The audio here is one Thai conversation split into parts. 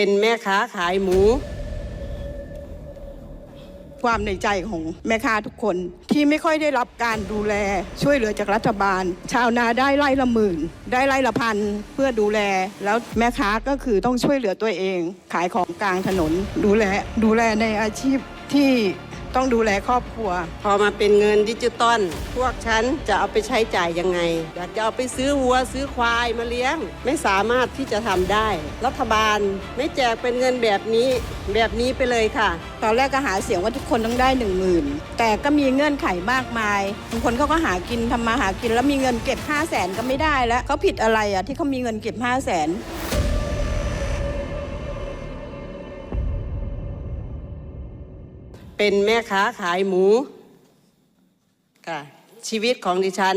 เป็นแม่ค้าขายหมู ความในใจของแม่ค้าทุกคนที่ไม่ค่อยได้รับการดูแลช่วยเหลือจากรัฐบาล ชาวนาได้ไร่ละหมื่น ได้ไร่ละพันเพื่อดูแล แล้วแม่ค้าก็คือต้องช่วยเหลือตัวเอง ขายของกลางถนน ดูแลดูแลในอาชีพที่ ต้องดูแลครอบครัว พอมาเป็นเงินดิจิตอลพวกฉันจะเอาไปใช้จ่ายยังไงอยากจะเอาไปซื้อวัวซื้อควายมาเลี้ยง ไม่สามารถที่จะทำได้ รัฐบาลไม่แจกเป็นเงินแบบนี้แบบนี้ไปเลยค่ะ ตอนแรกก็หาเสียงว่าทุกคนต้องได้หนึ่งหมื่นแต่ก็มีเงื่อนไขมากมายบางคนเขาก็หากินทำมาหากินแล้วมีเงินเก็บ5 0 0แสนก็ไม่ได้แล้วเขาผิดอะไรอะที่เขามีเงินเก็บ5 0 0แสน เป็นแม่ค้าขายหมูค่ะชีวิตของดิฉัน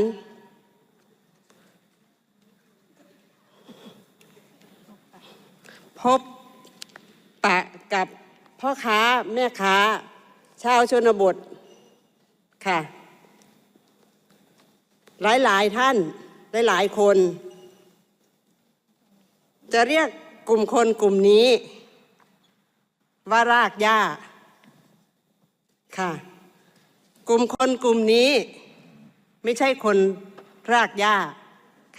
พบปะกับพ่อค้าแม่ค้า ชาวชนบทค่ะ หลายหลายท่านหลายหลายคน จะเรียกกลุ่มคนกลุ่มนี้ ว่ารากหญ้า ค่ะ กลุ่มคนกลุ่มนี้ไม่ใช่คนรากหญ้า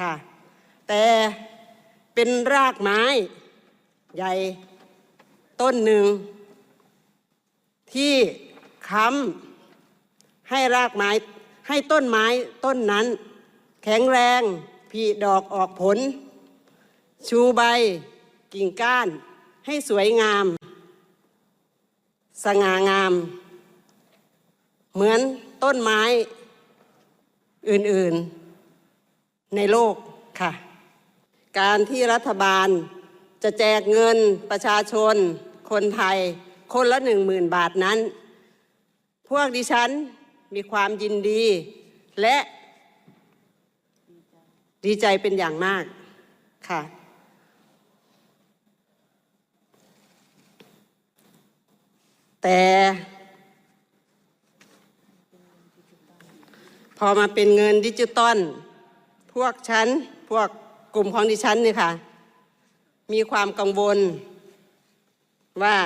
ค่ะ แต่เป็นรากไม้ใหญ่ต้นหนึ่ง ที่ค้ำให้รากไม้ให้ต้นไม้ต้นนั้น แข็งแรงผลิดอกออกผล ชูใบกิ่งก้านให้สวยงาม สง่างาม เหมือนต้นไม้อื่นๆในโลกค่ะ การที่รัฐบาลจะแจกเงินประชาชน คนไทย คนละหนึ่งหมื่นบาทนั้น พวกดิฉันมีความยินดีและดีใจเป็นอย่างมากค่ะ แต่ พ อมาเป็นเงินดิจิตอลพวกฉันพวกกลุ่มของดิฉันเนี่ยค่ะ มีความกังวลว่า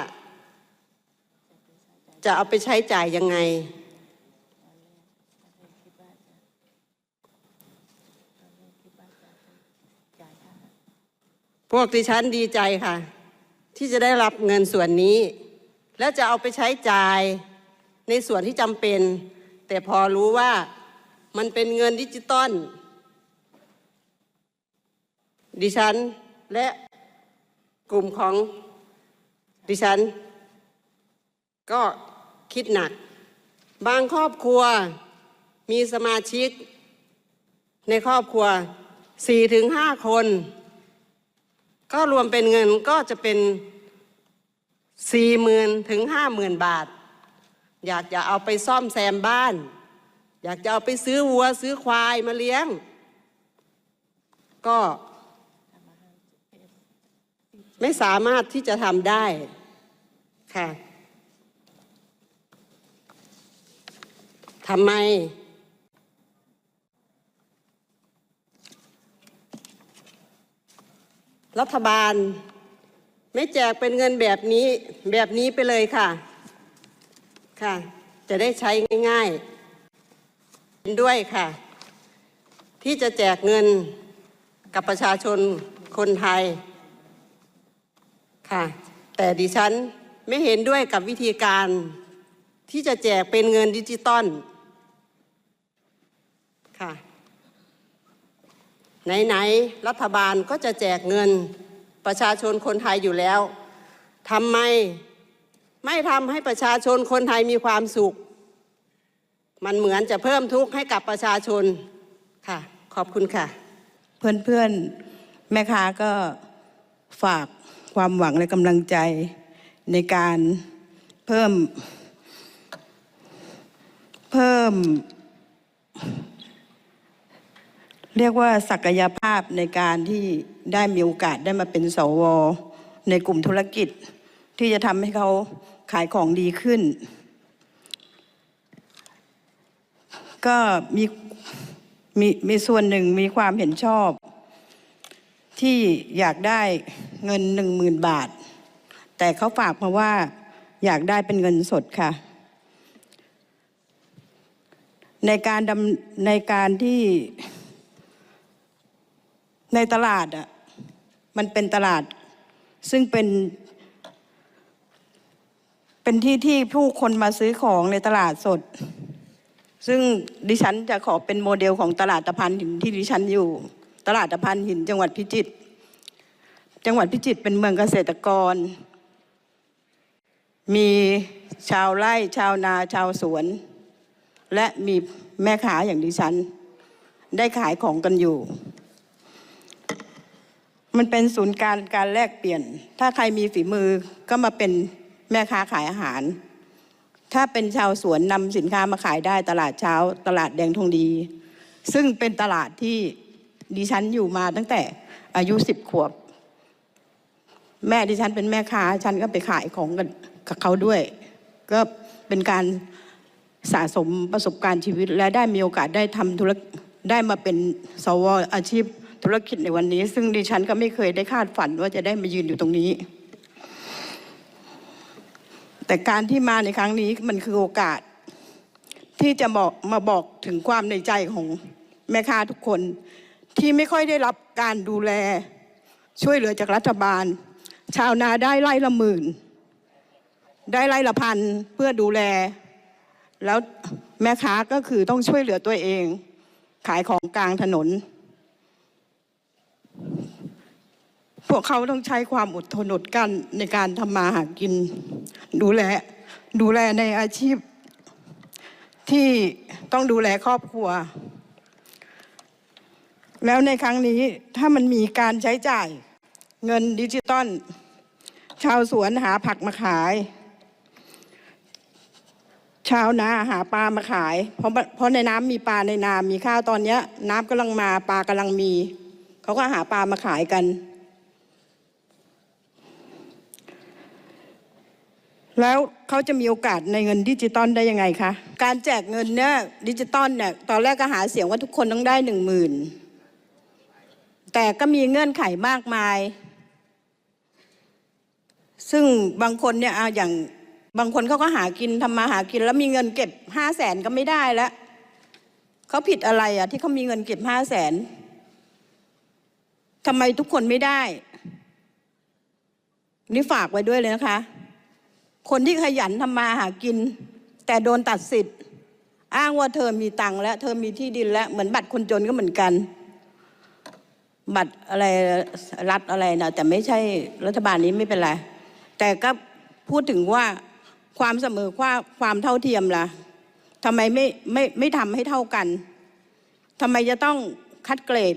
จะเอาไปใช้จ่ายยังไง พวกดิฉันดีใจค่ะ ที่จะได้รับเงินส่วนนี้ แล้วจะเอาไปใช้จ่ายในส่วนที่จำเป็น แต่พอรู้ว่า มันเป็นเงินดิจิตอลดิฉันและกลุ่มของดิฉัน ก็คิดหนัก บางครอบครัวมีสมาชิก ในครอบครัวสี่ถึงห้าคน ก็รวมเป็นเงินก็จะเป็นสี่หมื่นถึงห้าหมื่นบาท อยากจะเอาไปซ่อมแซมบ้าน อยากจะเอาไปซื้อวัวซื้อควายมาเลี้ยง ก็ไม่สามารถที่จะทำได้ค่ะทำไม รัฐบาล ไม่แจกเป็นเงินแบบนี้แบบนี้ไปเลยค่ะ ค่ะ จะได้ใช้ง่าย ๆ ด้วยค่ะ ที่จะแจกเงินกับประชาชนคนไทยค่ะ แต่ดิฉันไม่เห็นด้วยกับวิธีการที่จะแจกเป็นเงินดิจิตอลค่ะไหนๆรัฐบาลก็จะแจกเงินประชาชนคนไทยอยู่แล้วทำไมไม่ทำให้ประชาชนคนไทยมีความสุข มันเหมือนจะเพิ่มทุกข์ให้กับประชาชนค่ะ ขอบคุณค่ะ เพื่อนๆ แม่ค้าก็ฝากความหวังและกำลังใจในการเพิ่ม เพิ่ม เรียกว่าศักยภาพในการที่ได้มีโอกาสได้มาเป็นสว ในกลุ่มธุรกิจ ที่จะทำให้เขาขายของดีขึ้น ก็มีมีมีส่วนหนึ่งมีความเห็นชอบ ที่อยากได้เงินหนึ่งหมื่นบาท แต่เขาฝากมาว่าอยากได้เป็นเงินสดค่ะ ในการดำในการที่ในตลาดอะมันเป็นตลาด ซึ่งเป็นเป็นที่ที่ผู้คนมาซื้อของในตลาดสด ซึ่ง ดิฉันจะขอเป็นโมเดลของตลาดตะพานหินที่ดิฉันอยู่ ตลาดตะพานหินจังหวัดพิจิตรจังหวัดพิจิตรเป็นเมืองเกษตรกร มีชาวไร่ชาวนาชาวสวน และมีแม่ค้าอย่างดิฉัน ได้ขายของกันอยู่ มันเป็นศูนย์การการแลกเปลี่ยน ถ้าใครมีฝีมือก็มาเป็นแม่ค้าขายอาหาร ถ้าเป็นชาวสวนนำสินค้ามาขายได้ตลาดเช้า ตลาดแดงทองดี ซึ่งเป็นตลาดที่ดิฉันอยู่มาตั้งแต่อายุสิบขวบ แม่ดิฉันเป็นแม่ค้า ฉันก็ไปขายของกันกับเขาด้วย ก็เป็นการสะสมประสบการณ์ชีวิต และได้มีโอกาสได้ทำธุรกได้มาเป็นสวอาชีพธุรกิจในวันนี้ ซึ่งดิฉันก็ไม่เคยได้คาดฝันว่าจะได้มายืนอยู่ตรงนี้ แต่การที่มาในครั้งนี้มันคือโอกาส ที่จะบอกมาบอกถึงความในใจของแม่ค้าทุกคน ที่ไม่ค่อยได้รับการดูแล ช่วยเหลือจากรัฐบาล ชาวนาได้ไร่ละหมื่น ได้ไร่ละพันเพื่อดูแล แล้วแม่ค้าก็คือต้องช่วยเหลือตัวเอง ขายของกลางถนน พวกเขาต้องใช้ความอดทนอดกั้นในการทำมาหากิน ดูแลดูแลในอาชีพ ที่ต้องดูแลครอบครัว แล้วในครั้งนี้ถ้ามันมีการใช้จ่ายเงินดิจิตอลชาวสวนหาผักมาขาย ชาวนาหาปลามาขาย เพราะเพราะในน้ำมีปลาในนามีข้าวตอนนี้น้ำกำลังมาปลากำลังมี เขาก็หาปลามาขายกัน แล้วเขาจะมีโอกาสในเงินดิจิตอลได้ยังไงคะ การแจกเงินเนี่ยดิจิตอลเนี่ยตอนแรกก็หาเสียงว่าทุกคนต้องได้หนึ่งหมื่นแต่ก็มีเงื่อนไขมากมาย ซึ่งบางคนเนี่ยเอาอย่างบางคนเขาก็หากินทำมาหากิน แล้วมีเงินเก็บห้าแสนก็ไม่ได้แล้วเขาผิดอะไรอะที่เขามีเงินเก็บห้าแสนทำไมทุกคนไม่ได้ นี่ฝากไว้ด้วยเลยนะคะ คนที่ขยันทำมาหากิน แต่โดนตัดสิทธิ์ อ้างว่าเธอมีตังค์แล้ว เธอมีที่ดินแล้วเหมือนบัตรคนจนก็เหมือนกัน บัตรอะไรรัฐอะไรนะแต่ไม่ใช่รัฐบาลนี้ไม่เป็นไร แต่ก็พูดถึงว่าความเสมอความความเท่าเทียมล่ะทำไมไม่ไม่ไม่ทำให้เท่ากันทำไมจะต้องคัดเกรด